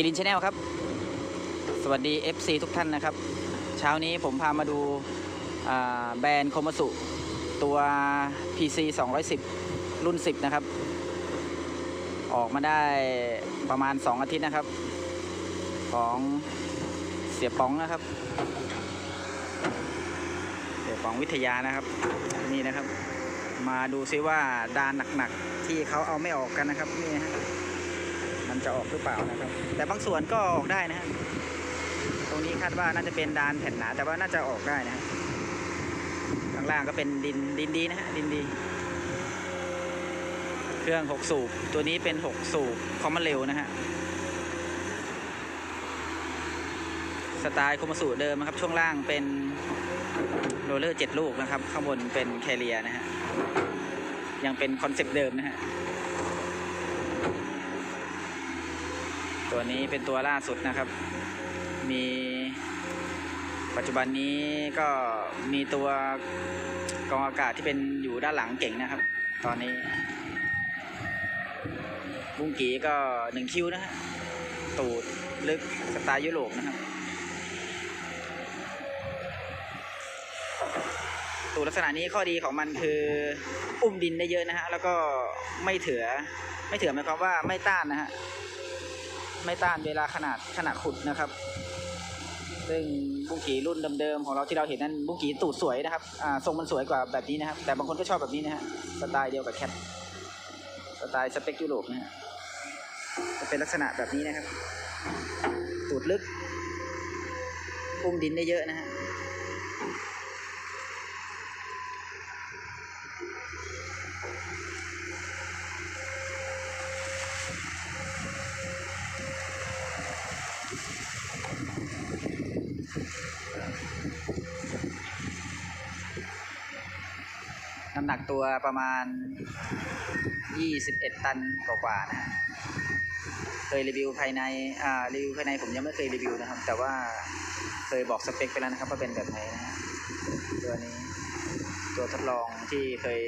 กิรินชาแนลครับ สวัสดี FC ทุกท่านนะครับ เช้านี้ผมพามาดูแบรนด์โคมาสุ ตัว PC 210 รุ่น 10 นะครับ ออกมาได้ประมาณ 2 อาทิตย์นะครับ ของเสียป๋องนะครับ เสียป๋องวิทยานะครับ นี่นะครับ มาดูซิว่าดานหนักๆ ที่เขาเอาไม่ออกกันนะครับนี่ฮะ มันจะออกหรือเปล่านะครับ แต่บางส่วนก็ออกได้นะฮะตรงนี้คาดว่าน่าจะเป็นดานแผ่นหนา แต่ว่าน่าจะออกได้นะฮะข้างล่างก็เป็นดินดินดีนะฮะดินดี เครื่อง 6 สูบ ตัวนี้เป็น 6 สูบคอมมอนเร็วนะฮะสไตล์คมสูเดิมนะครับ ช่วงล่างเป็นโรลเลอร์7ลูกนะครับ ข้างบนเป็นแคเรียนะฮะยังเป็นคอนเซปต์เดิมนะฮะ ตัวนี้เป็นตัวล่าสุดนะครับ มีปัจจุบันนี้ก็มีตัวกองอากาศที่เป็นอยู่ด้านหลังเก่งนะครับ ตอนนี้บุ้งกีก็หนึ่งคิวนะฮะตูดลึกสไตล์ยุโรปนะครับ ตูดลักษณะนี้ข้อดีของมันคือ อุ้มดินได้เยอะนะฮะ แล้วก็ไม่เถือไม่เถือหมายความว่าไม่ต้านนะฮะ ไม่ต้านเวลาขนาดขนาดขุดนะครับ ซึ่งบุ้งกีรุ่นเดิมๆของเราที่เราเห็นนั้นบุ้งกีตูดสวยนะครับอ่าทรงมันสวยกว่าแบบนี้นะครับ แต่บางคนก็ชอบแบบนี้นะฮะสไตล์เดียวกับแคทสไตล์สเปกยุโรปนะฮะจะเป็นลักษณะแบบนี้นะครับ ตูดลึกอุ้มดินได้เยอะนะฮะ หนักตัวประมาณ 21 ตันกว่าๆนะฮะเคยรีวิวภายในอ่ารีวิวภายในผมยังไม่เคยรีวิวนะครับ แต่ว่าเคยบอกสเปคไปแล้วนะครับว่าเป็นแบบไหนนะตัวนี้ตัวทดลองที่เคย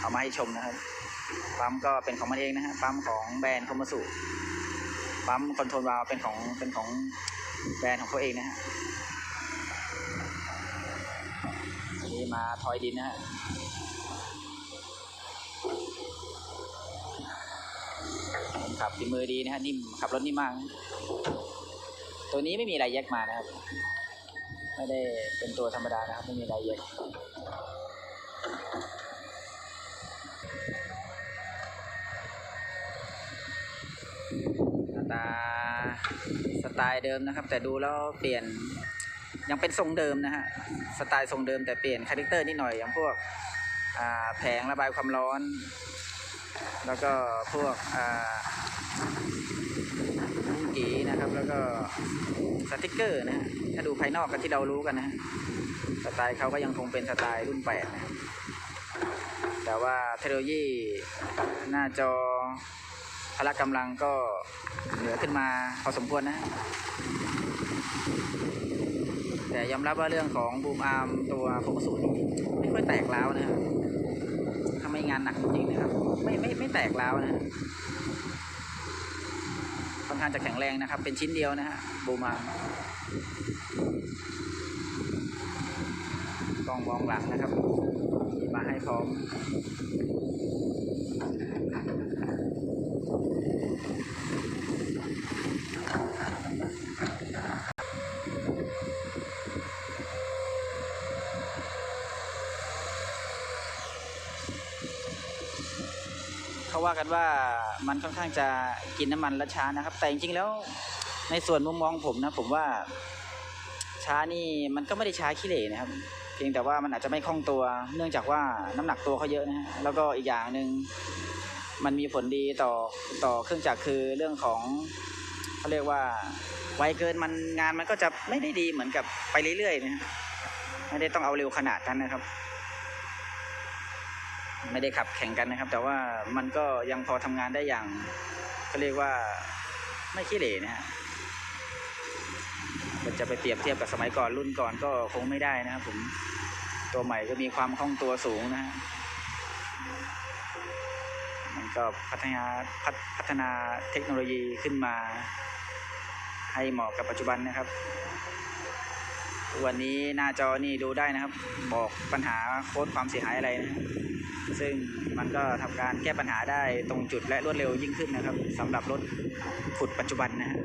เอามาให้ชมนะครับปั๊มก็เป็นของมันเองนะฮะปั๊มของแบรนด์คอมมาสุปั๊มคอนโทรลวาลวเป็นของเป็นของแบรนด์ของเขาเองนะฮะนนี้มาทอยดินนะฮะ ขับฝีมือดีนะฮะนิ่มขับรถนิ่มมาก ตัวนี้ไม่มีอะไรแยกมานะครับ ไม่ได้เป็นตัวธรรมดานะครับ ไม่มีอะไรแยกหน้าตาสไตล์เดิมนะครับ แต่ดูแล้วเปลี่ยนยังเป็นทรงเดิมนะฮะสไตล์ทรงเดิมแต่เปลี่ยนคาแรคเตอร์นิดหน่อยอย่างพวกแผงระบายความร้อน แล้วก็พวกอ่าบุ้งกีนะครับ แล้วก็สติกเกอร์นะถ้าดูภายนอกกันที่เรารู้กันนะสไตล์เขาก็ยังคงเป็นสไตล์รุ่นแปดนะแต่ว่าเทคโนโลยีหน้าจอพละกำลังก็เหนือขึ้นมาพอสมควรนะ แต่ยอมรับว่าเรื่องของบูมอาร์มตัวโคมสูตรไม่ค่อยแตกร้วนะ ไม่งานหนักจริงนะครับ ไม่ไม่ไม่แตกแล้วนะค่อนข้างจะแข็งแรงนะครับ เป็นชิ้นเดียวนะฮะบูมากล้องมองหลังนะครับมีมาให้พร้อม ว่ากันว่ามันค่อนข้างจะกินน้ำมันและช้านะครับ แต่จริงๆแล้วในส่วนมุมมองผมนะ ผมว่าช้านี่มันก็ไม่ได้ช้าขี้เหร่นะครับ เพียงแต่ว่ามันอาจจะไม่คล่องตัว เนื่องจากว่าน้ำหนักตัวเขาเยอะนะฮะแล้วก็อีกอย่างหนึ่งมันมีผลดีต่อต่อเครื่องจักรคือเรื่องของเขาเรียกว่าไวเกินมันงานมันก็จะไม่ได้ดีเหมือนกับไปเรื่อยๆนะฮะไม่ได้ต้องเอาเร็วขนาดนั้นนะครับ ไม่ได้ขับแข่งกันนะครับ แต่ว่ามันก็ยังพอทำงานได้อย่างเขาเรียกว่าไม่ขี้เหร่นะฮะมันจะไปเปรียบเทียบกับสมัยก่อนรุ่นก่อนก็คงไม่ได้นะครับผมตัวใหม่ก็มีความคล่องตัวสูงนะฮะมันก็พัฒนาพัฒพัฒนาเทคโนโลยีขึ้นมา ให้เหมาะกับปัจจุบันนะครับ วันนี้หน้าจอนี่ดูได้นะครับ บอกปัญหาโค้ดความเสียหายอะไรนะ ซึ่งมันก็ทำการแก้ปัญหาได้ตรงจุดและรวดเร็วยิ่งขึ้นนะครับสำหรับรถขุดปัจจุบันนะฮะ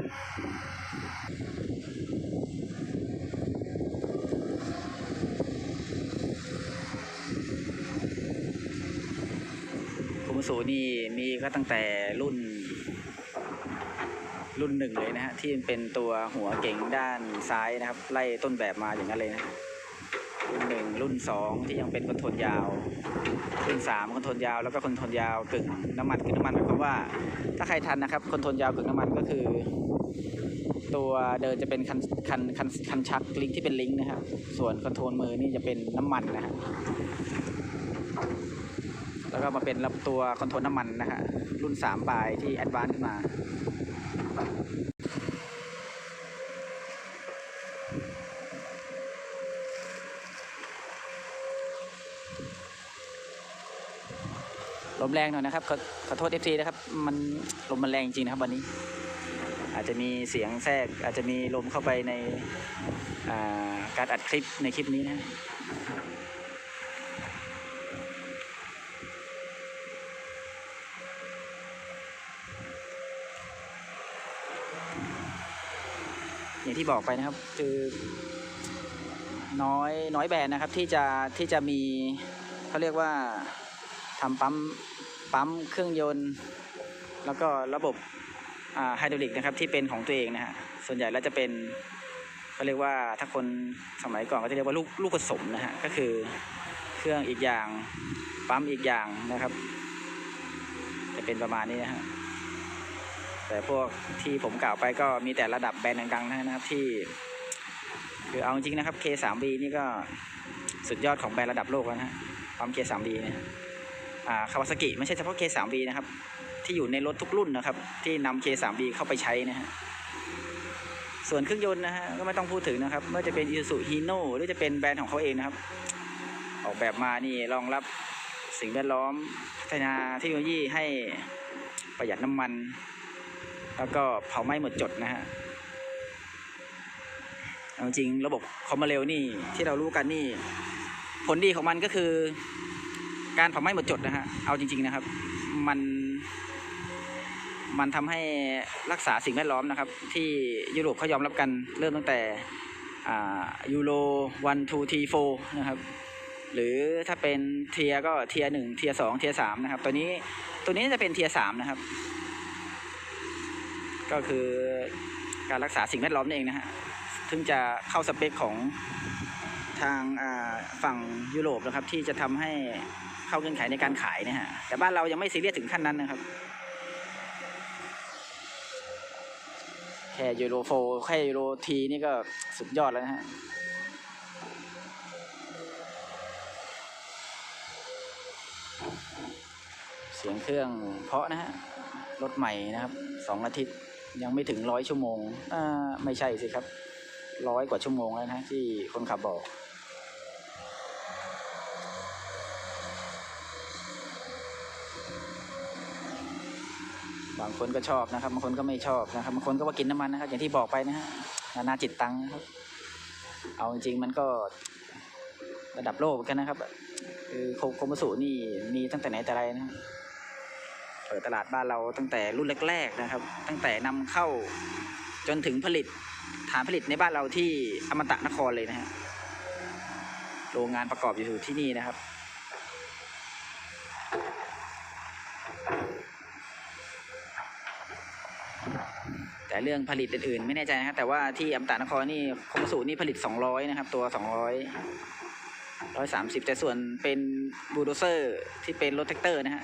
คุมสูนี่มีก็ตั้งแต่รุ่นรุ่นหนึ่งเลยนะฮะที่เป็นตัวหัวเก่งด้านซ้ายนะครับ ไล่ต้นแบบมาอย่างนั้นเลยนะ รุ่นหนึ่งรุ่นสองที่ยังเป็นคอนโทรลยาว รุ่นสามคอนโทรลยาว แล้วก็คอนโทรลยาวกึ่งน้ำมันกึ่งน้ำมันหมายความว่า ถ้าใครทันนะครับคอนโทรลยาวกึ่งน้ำมันก็คือ ตัวเดินจะเป็นคันคันคันคันชักลิงก์ที่เป็นลิงก์นะครับส่วนคอนโทรลมือนี่จะเป็นน้ำมันนะฮะแล้วก็มาเป็นรับตัวคอนโทรลน้ำมันนะฮะรุ่น 3 ปลายที่แอดวานซ์ขึ้นมา ลมแรงหน่อยนะครับขอขอโทษเอฟซีนะครับ มันลมมันแรงจริงนะครับวันนี้ อาจจะมีเสียงแทรก อาจจะมีลมเข้าไปในาการอัดคลิปในคลิปนี้นะอย่างที่บอกไปนะครับ คือน้อยน้อยแบรนด์นะครับที่จะที่จะมีเขาเรียกว่าทำปั๊ม ปั๊มเครื่องยนต์ แล้วก็ระบบไฮดรอลิกนะครับที่เป็นของตัวเองนะฮะส่วนใหญ่แล้วจะเป็นเขาเรียกว่าถ้าคนสมัยก่อนก็จะเรียกว่าลูกลูกผสมนะฮะก็คือเครื่องอีกอย่างปั๊มอีกอย่างนะครับ จะเป็นประมาณนี้นะฮะแต่พวกที่ผมกล่าวไปก็มีแต่ระดับแบรนด์ดังๆนะครับที่ คือเอาจริงนะครับ K3B นี่ก็สุดยอดของแบรนด์ระดับโลกแล้วนะฮะปั๊ม K3B เนี่ย คาวาซากิไม่ใช่เฉพาะ K3B นะครับ ที่อยู่ในรถทุกรุ่นนะครับ ที่นำ K3B เข้าไปใช้นะฮะส่วนเครื่องยนต์นะฮะก็ไม่ต้องพูดถึงนะครับไม่ว่าจะเป็น Isuzu Hino หรือจะเป็นแบรนด์ของเขาเองนะครับ ออกแบบมานี่รองรับสิ่งแวดล้อมพัฒนาเทคโนโลยีให้ประหยัดน้ำมัน แล้วก็เผาไหม้หมดจดนะฮะเอาจริงระบบคอมมาเร็วนี่ที่เรารู้กันนี่ ผลดีของมันก็คือ การเผาไหม้หมดจดนะฮะเอาจริง ๆนะครับ มันมันทำให้รักษาสิ่งแวดล้อมนะครับ ที่ยุโรปเขายอมรับกันเริ่มตั้งแต่อ่ายูโรวันทูทีโฟนะครับ หรือถ้าเป็นเทียก็เทียหนึ่งเทียสองเทียสามนะครับตัวนี้ตัวนี้จะเป็นเทียสามนะครับ ก็คือการรักษาสิ่งแวดล้อมนั่นเองนะฮะถึงจะเข้าสเปคของ ทางฝั่งยุโรปนะครับ ที่จะทำให้เข้าเงื่อนไขในการขายนะฮะแต่บ้านเรายังไม่ซีเรียสถึงขั้นนั้นนะครับแค่ยูโรโฟแค่ยูโรทีนี่ก็สุดยอดแล้วนะฮะเสียงเครื่องเพาะนะฮะรถใหม่นะครับสองอาทิตย์ยังไม่ถึงร้อยชั่วโมงอ่าไม่ใช่สิครับร้อยกว่าชั่วโมงแล้วนะที่คนขับบอก บางคนก็ชอบนะครับบางคนก็ไม่ชอบนะครับบางคนก็ว่ากินน้ำมันนะครับ อย่างที่บอกไปนะฮะนานาจิตตังนะครับ เอาจริงๆมันก็ระดับโลกเหมือนกันนะครับ คือโคมสุนี่มีตั้งแต่ไหนแต่ไรนะเปิดตลาดบ้านเราตั้งแต่รุ่นแรก ๆนะครับ ตั้งแต่นำเข้าจนถึงผลิตฐานผลิตในบ้านเราที่อมตะนครเลยนะฮะโรงงานประกอบอยู่ที่นี่นะครับ เรื่องผลิตอื่นๆ ไม่แน่ใจนะครับแต่ว่าที่อัมตะนครนี่คมสูนี่ผลิต 200 นะครับ ตัว 200 130 แต่ส่วนเป็นบูโดเซอร์ที่เป็นรถแท็กเตอร์นะฮะ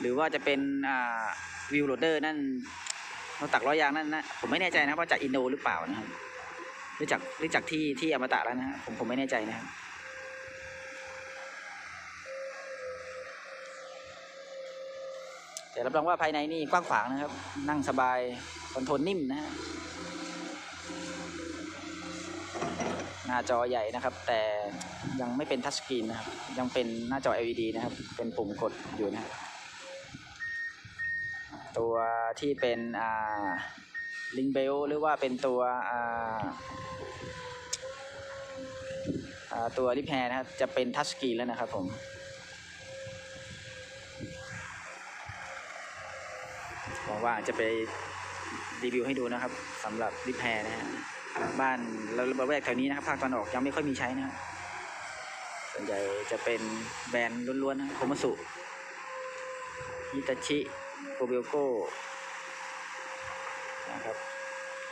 หรือว่าจะเป็นอ่าวิวโรเดอร์นั่นรถตักล้อยยางนั่นนะผมไม่แน่ใจนะครับว่าจากอินโดหรือเปล่านะครับหรือจากหรือจากที่ที่อมตะแล้วนะฮะผมผมไม่แน่ใจนะครับ แต่รับรองว่าภายในนี่กว้างขวางนะครับ นั่งสบายคอนโทรลนิ่มนะฮะหน้าจอใหญ่นะครับ แต่ยังไม่เป็นทัชสกรีนนะครับ ยังเป็นหน้าจอ LED นะครับ เป็นปุ่มกดอยู่นะครับตัวที่เป็นอ่าลิงเบลหรือว่าเป็นตัวอ่าตัวริแพร์นะครับ จะเป็นทัชสกรีนแล้วนะครับผม ว่าจะไปรีวิวให้ดูนะครับสำหรับริแพรนะฮะบ้านเราระแวกแถวนี้นะครับภาคตะวันออกยังไม่ค่อยมีใช้นะครับส่วนใหญ่จะเป็นแบรนด์ล้วนๆนะโคมัสุฮิตาชิโกเบลโกนะครับ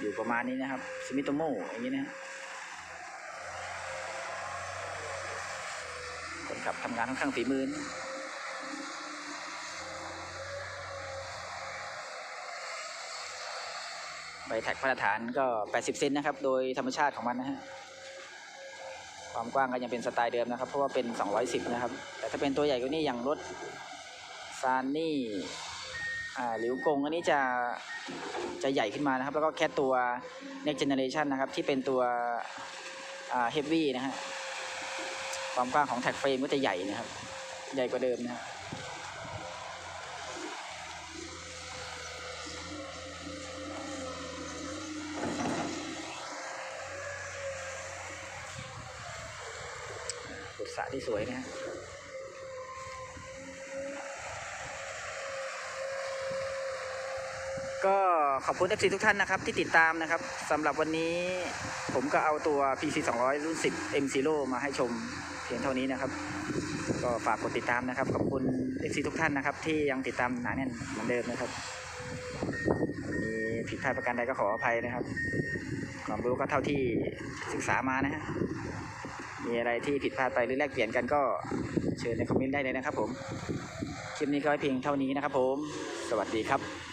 อยู่ประมาณนี้นะครับสมิโตโมอย่างนี้นะฮะคนขับทำงานค่อนข้างฝีมือนะ ใบ แท็กมาตรฐานก็ 80 เซนนะครับ โดยธรรมชาติของมันนะฮะ ความกว้างก็ยังเป็นสไตล์เดิมนะครับ เพราะว่าเป็น 210 นะครับ แต่ถ้าเป็นตัวใหญ่กว่านี้อย่างรถซานนี่อ่าหลิวกงอันนี้จะจะใหญ่ขึ้นมานะครับ แล้วก็แค่ตัว next generation นะครับ ที่เป็นตัวอ่า heavy นะฮะ ความกว้างของแท็กเฟรมก็จะใหญ่นะครับ ใหญ่กว่าเดิมนะครับ สระที่สวยนะก็ขอบคุณ FC ทุกท่านนะครับ ที่ติดตามนะครับสำหรับวันนี้ผมก็เอาตัว PC 200 รุ่น 10 M Zero มาให้ชมเพียงเท่านี้นะครับ ก็ฝากกดติดตามนะครับ ขอบคุณ FC ทุกท่านนะครับ ที่ยังติดตามหนาแน่นเหมือนเดิมนะครับมีผิดพลาดประการใดก็ขออภัยนะครับความรู้ก็เท่าที่ศึกษามานะฮะ มีอะไรที่ผิดพลาดไปหรือแลกเปลี่ยนกันก็เชิญในคอมเมนต์ได้เลยนะครับผม คลิปนี้ก็เพียงเท่านี้นะครับผม สวัสดีครับ